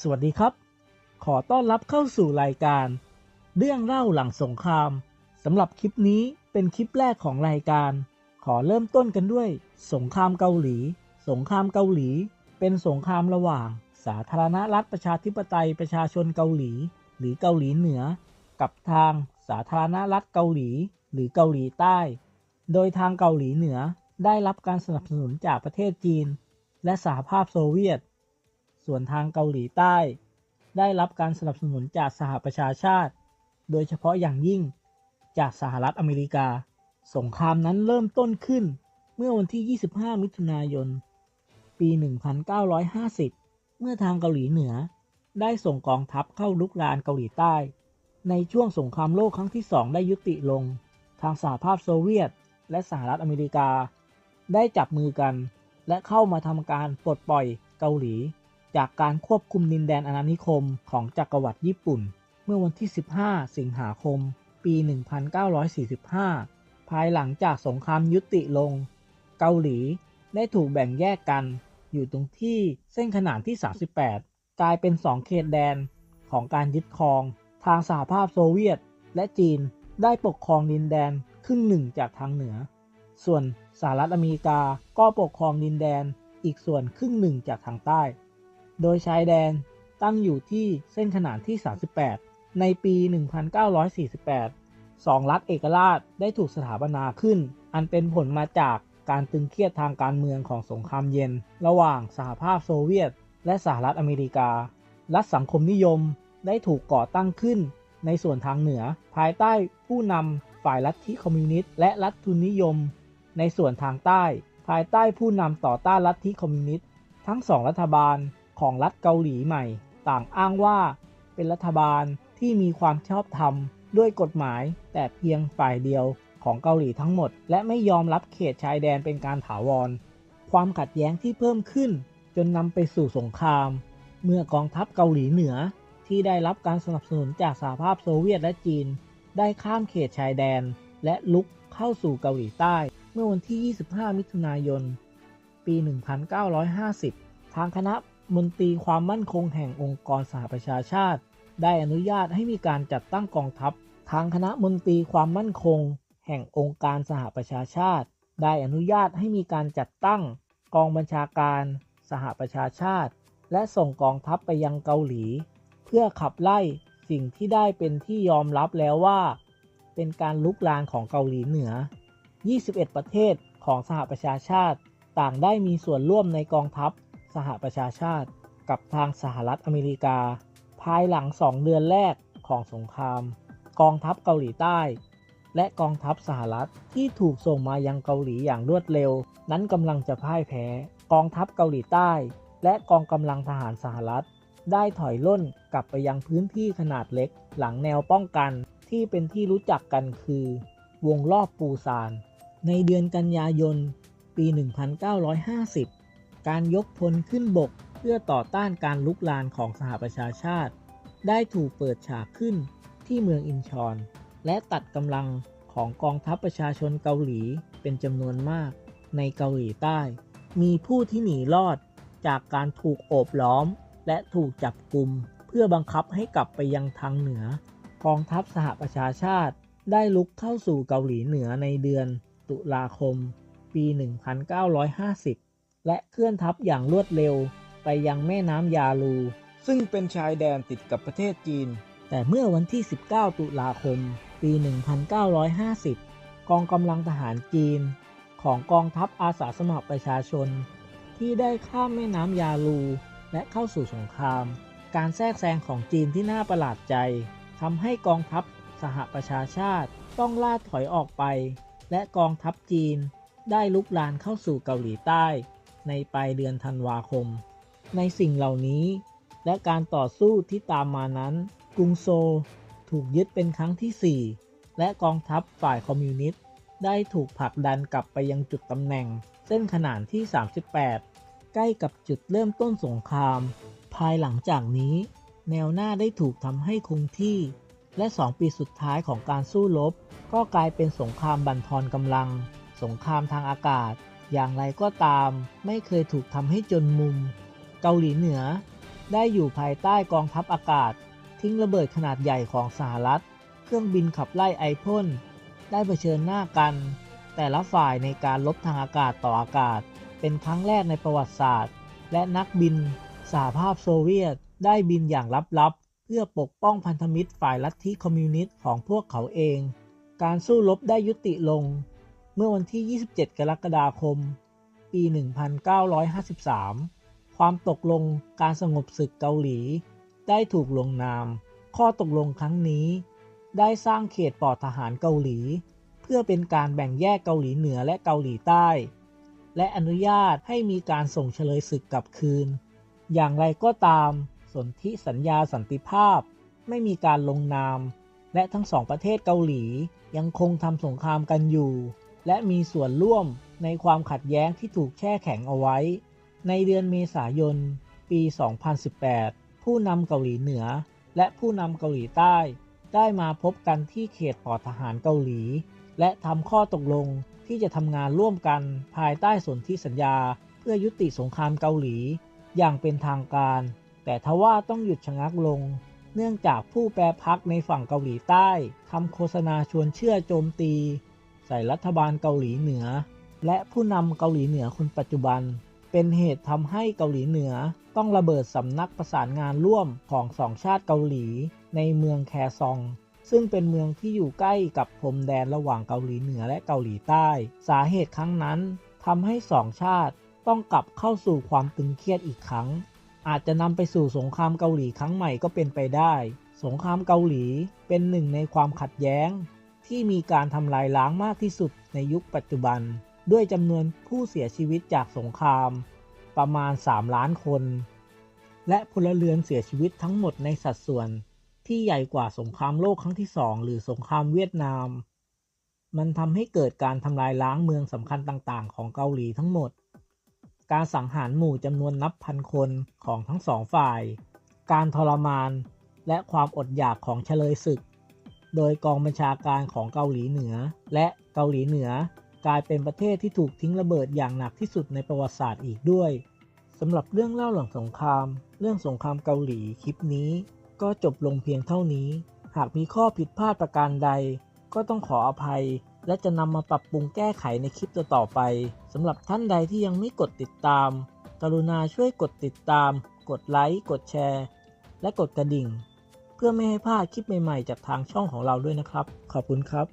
สวัสดีครับ ขอต้อนรับเข้าสู่รายการ เรื่องเล่าหลังสงครามสำหรับคลิปนี้เป็นคลิปแรกของรายการ ขอเริ่มต้นกันด้วย สงครามเกาหลี สงครามเกาหลี เป็นสงครามระหว่าง สาธารณรัฐประชาธิปไตยประชาชนเกาหลี หรือเกาหลีเหนือ กับทางสาธารณรัฐเกาหลี หรือเกาหลีใต้ โดยทางเกาหลีเหนือได้รับการสนับสนุนจากประเทศจีน และสหภาพโซเวียต ส่วนทางเกาหลีใต้ ได้รับการสนับสนุนจากสหประชาชาติ โดยเฉพาะอย่างยิ่งจากสหรัฐอเมริกา สงครามนั้นเริ่มต้นขึ้นเมื่อวันที่ 25 มิถุนายน ปี 1950 เมื่อทางเกาหลีเหนือ ได้ส่งกองทัพเข้าลุกรานเกาหลีใต้ ในช่วงสงครามโลกครั้งที่สองได้ยุติลง ทางสหภาพโซเวียต และสหรัฐอเมริกา ได้จับมือกัน และเข้ามาทำการปลดปล่อยเกาหลี จากการควบคุมดินแดนอาณานิคมของจักรวรรดิญี่ปุ่น เมื่อวันที่ 15 สิงหาคม ปี 1945 ภายหลังจากสงครามยุติลง เกาหลีได้ถูกแบ่งแยกกัน อยู่ตรงที่เส้นขนานที่ 38 กลายเป็น 2 เขตแดนของการยึดครอง ทางสหภาพโซเวียต และจีนได้ปกครองดินแดนครึ่งหนึ่งจากทางเหนือ ส่วนสหรัฐอเมริกาก็ปกครองดินแดนอีกส่วนครึ่งหนึ่งจากทางใต้ โดยชายแดนตั้งอยู่ที่เส้นขนานที่ 38 ในปี 1948 สองรัฐเอกราชได้ถูกสถาปนาขึ้น อันเป็นผลมาจากการตึงเครียดทางการเมืองของสงครามเย็น ระหว่างสหภาพโซเวียต และสหรัฐอเมริกา รัฐสังคมนิยมได้ถูกก่อตั้งขึ้น ในส่วนทางเหนือ ภายใต้ผู้นำฝ่ายลัทธิคอมมิวนิสต์และรัฐทุนนิยม ในส่วนทางใต้ ภายใต้ผู้นำต่อต้านลัทธิคอมมิวนิสต์ทั้งสองรัฐบาล ของรัฐเกาหลีใหม่ ต่างอ้างว่าเป็นรัฐบาลที่มีความชอบธรรมด้วยกฎหมายแต่เพียงฝ่ายเดียวของเกาหลีทั้งหมด และไม่ยอมรับเขตชายแดนเป็นการถาวร ความขัดแย้งที่เพิ่มขึ้น จนนำไปสู่สงคราม เมื่อกองทัพเกาหลีเหนือที่ได้รับการสนับสนุนจากสหภาพโซเวียตและจีน ได้ข้ามเขตชายแดน และลุกเข้าสู่เกาหลีใต้ เมื่อวันที่ 25 มิถุนายน ปี 1950 ทางคณะ มนตรีความมั่นคงแห่งองค์กรสหประชาชาติ ได้อนุญาตให้มีการจัดตั้งกองทัพ ทางคณะมนตรีความมั่นคง แห่งองค์การสหประชาชาติ ได้อนุญาตให้มีการจัดตั้งกองบัญชาการสหประชาชาติ และส่งกองทัพไปยังเกาหลี เพื่อขับไล่สิ่งที่ได้เป็นที่ยอมรับแล้วว่า เป็นการลุกลานของเกาหลีเหนือ 21 ประเทศของสหประชาชาติ ต่างได้มีส่วนร่วมในกองทัพ สหประชาชาติ กับทางสหรัฐอเมริกา ภายหลังสองเดือนแรกของสงคราม กองทัพเกาหลีใต้ และกองทัพสหรัฐที่ถูกส่งมายังเกาหลีอย่างรวดเร็ว นั้นกำลังจะพ่ายแพ้ กองทัพเกาหลีใต้ และกองกำลังทหารสหรัฐ ได้ถอยล่นกลับไปยังพื้นที่ขนาดเล็ก หลังแนวป้องกันที่เป็นที่รู้จักกันคือ วงรอบปูซาน ในเดือนกันยายน ปี 1950 การยกพลขึ้นบกเพื่อต่อต้านการลุกลานของสหประชาชาติ ได้ถูกเปิดฉากขึ้นที่เมืองอินชอน และตัดกำลังของกองทัพประชาชนเกาหลีเป็นจำนวนมาก ในเกาหลีใต้ มีผู้ที่หนีรอดจากการถูกโอบล้อม และถูกจับกลุ่มเพื่อบังคับให้กลับไปยังทางเหนือ กองทัพสหประชาชาติได้ลุกเข้าสู่เกาหลีเหนือในเดือนตุลาคม ปี 1950 และเคลื่อนทัพอย่างรวดเร็วไปยังแม่น้ำยาลู ซึ่งเป็นชายแดนติดกับประเทศจีน แต่เมื่อวันที่ 19 ตุลาคม ปี 1950 กองกำลังทหารจีน ของกองทัพอาสาสมัครประชาชน ที่ได้ข้ามแม่น้ำยาลู และเข้าสู่สงคราม การแทรกแซงของจีนที่น่าประหลาดใจทำให้กองทัพสหประชาชาติต้องล่าถอยออกไป และกองทัพจีนได้ลุกลานเข้าสู่เกาหลีใต้ ในปลายเดือนธันวาคม ในสิ่งเหล่านี้ และการต่อสู้ที่ตามมานั้น กรุงโซลถูกยึดเป็นครั้งที่ 4 และกองทัพฝ่ายคอมมิวนิสต์ได้ถูกผลักดันกลับไปยังจุดตำแหน่ง เส้นขนานที่ 38 ใกล้กับจุดเริ่มต้นสงคราม ภายหลังจากนี้ แนวหน้าได้ถูกทำให้คงที่ และ 2 ปีสุดท้ายของการสู้รบ ก็กลายเป็นสงครามบั่นทอนกำลัง สงครามทางอากาศ อย่างไรก็ตาม ไม่เคยถูกทำให้จนมุม เกาหลีเหนือ ได้อยู่ภายใต้กองทัพอากาศ ทิ้งระเบิดขนาดใหญ่ของสหรัฐ เครื่องบินขับไล่ไอพ่นได้เผชิญหน้ากัน แต่ละฝ่ายในการลบทางอากาศต่ออากาศ เป็นครั้งแรกในประวัติศาสตร์ และนักบินสหภาพโซเวียตได้บินอย่างลับๆ เพื่อปกป้องพันธมิตรฝ่ายลัทธิคอมมิวนิสต์ของพวกเขาเอง การสู้รบได้ยุติลง เมื่อวันที่ 27 กรกฎาคม ปี 1953 ความตกลงการสงบศึกเกาหลี ได้ถูกลงนาม ข้อตกลงครั้งนี้ ได้สร้างเขตปลอดทหารเกาหลี เพื่อเป็นการแบ่งแยกเกาหลีเหนือและเกาหลีใต้ และอนุญาตให้มีการส่งเฉลยศึกกลับคืน อย่างไรก็ตาม สนธิสัญญาสันติภาพ ไม่มีการลงนาม และทั้งสองประเทศเกาหลียังคงทำสงครามกันอยู่ และมีส่วนร่วมในความขัดแย้งที่ถูกแช่แข็งเอาไว้ ในเดือนเมษายน ปี 2018 ผู้นำเกาหลีเหนือ และผู้นำเกาหลีใต้ ได้มาพบกันที่เขตปลอดทหารเกาหลี และทำข้อตกลงที่จะทำงานร่วมกันภายใต้สนธิสัญญา เพื่อยุติสงครามเกาหลี อย่างเป็นทางการ แต่ทว่าต้องหยุดชะงักลง เนื่องจากผู้แปรพักในฝั่งเกาหลีใต้ทำโฆษณาชวนเชื่อโจมตี ใส่รัฐบาลเกาหลีเหนือ และผู้นำเกาหลีเหนือคนปัจจุบัน เป็นเหตุทำให้เกาหลีเหนือต้องระเบิดสำนักประสานงานร่วมของสองชาติเกาหลีในเมืองแคซอง ซึ่งเป็นเมืองที่อยู่ใกล้กับพรมแดนระหว่างเกาหลีเหนือและเกาหลีใต้ สาเหตุครั้งนั้นทำให้สองชาติต้องกลับเข้าสู่ความตึงเครียดอีกครั้ง อาจจะนำไปสู่สงครามเกาหลีครั้งใหม่ก็เป็นไปได้ สงครามเกาหลีเป็นหนึ่งในความขัดแย้ง ที่มีการทำลายล้างมากที่สุดในยุคปัจจุบัน ด้วยจำนวนผู้เสียชีวิตจากสงคราม ประมาณ 3 ล้านคน และพลเรือนเสียชีวิตทั้งหมดในสัดส่วนที่ใหญ่กว่าสงครามโลกครั้งที่สองหรือสงครามเวียดนาม มันทำให้เกิดการทำลายล้างเมืองสำคัญต่างๆ ของเกาหลีทั้งหมด การสังหารหมู่จำนวนนับพันคนของทั้งสองฝ่าย การทรมาน และความอดอยากของเฉลยศึก โดยกองบัญชาการของเกาหลีเหนือ และเกาหลีเหนือกลายเป็นประเทศที่ถูกทิ้งระเบิดอย่างหนักที่สุดในประวัติศาสตร์อีกด้วยสำหรับเรื่องเล่าหลังสงคราม เรื่องสงครามเกาหลีคลิปนี้ ก็จบลงเพียงเท่านี้ หากมีข้อผิดพลาดประการใด ก็ต้องขออภัย และจะนำมาปรับปรุงแก้ไขในคลิปต่อๆไปสำหรับท่านใดที่ยังไม่กดติดตาม กรุณาช่วยกดติดตาม กดไลค์กดแชร์ และกดกระดิ่ง เพื่อไม่ให้พลาดคลิปใหม่ ๆ จากทางช่องของเราด้วยนะครับ ขอบคุณครับ